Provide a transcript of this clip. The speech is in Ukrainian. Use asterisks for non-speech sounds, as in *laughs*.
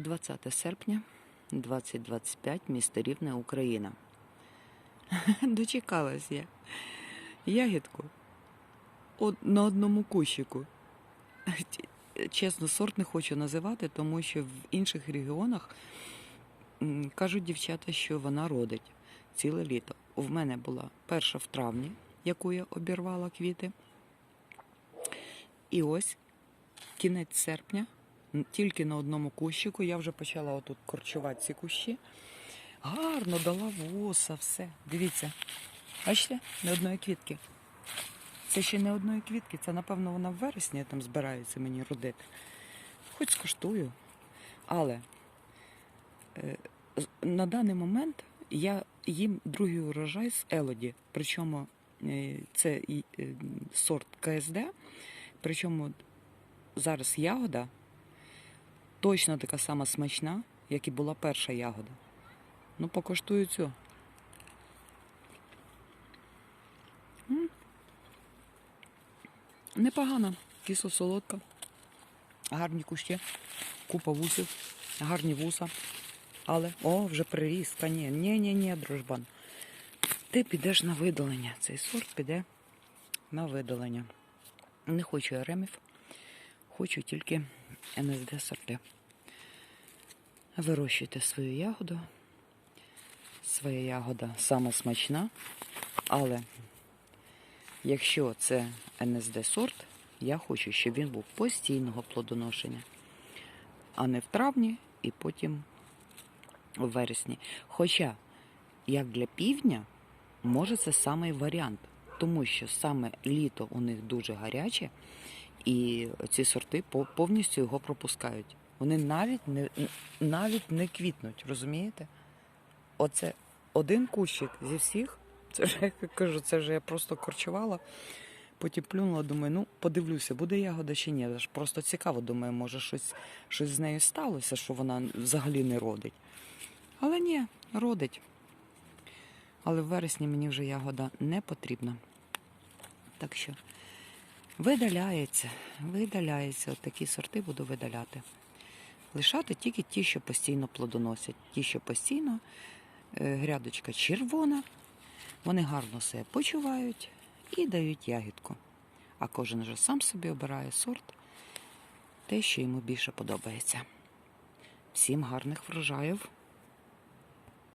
20 серпня 2025, місто Рівне, Україна. *laughs* Дочекалась я. Ягідку Од- на одному кущику. Чесно, сорт не хочу називати, тому що в інших регіонах кажуть дівчата, що вона родить ціле літо. В мене була перша в травні, яку я обірвала квіти. І ось кінець серпня, тільки на одному кущику. Я вже почала отут корчувати ці кущі. Гарно дала вуса, все. Дивіться. Бачите, не одної квітки. Це ще не одної квітки, це, напевно, вона в вересні там збирається мені родити. Хоч скуштую. Але е, на даний момент я їм другий урожай з Елоді. Причому е, це е, сорт КСД. Причому зараз ягода точно така сама смачна, як і була перша ягода. Ну, покуштую цю. М. Непогано, кисло солодка, гарні кущі, купа вусів, гарні вуса. Але о, вже приріс. Та ні, ні, ні, ні, дружбан. Ти підеш на видалення. Цей сорт піде на видалення. Не хочу еремів, хочу тільки НСД сорти. Вирощуйте свою ягоду. Своя ягода сама смачна, але якщо це НСД сорт, я хочу, щоб він був постійного плодоношення, а не в травні і потім в вересні. Хоча, як для півдня, може це самий варіант, тому що саме літо у них дуже гаряче, і ці сорти по- повністю його пропускають. Вони навіть не, навіть не квітнуть, розумієте? Оце один кущик зі всіх. Це вже як кажу, це вже я просто корчувала. Потім плюнула, думаю, ну подивлюся, буде ягода чи ні. Аж просто цікаво, думаю, може щось, щось з нею сталося, що вона взагалі не родить. Але ні, родить. Але в вересні мені вже ягода не потрібна. Так що видаляється, видаляється. От такі сорти буду видаляти. Лишати тільки ті, що постійно плодоносять. Ті, що постійно е, грядочка червона, вони гарно себе почувають і дають ягідку. А кожен вже сам собі обирає сорт, те, що йому більше подобається. Всім гарних врожаїв!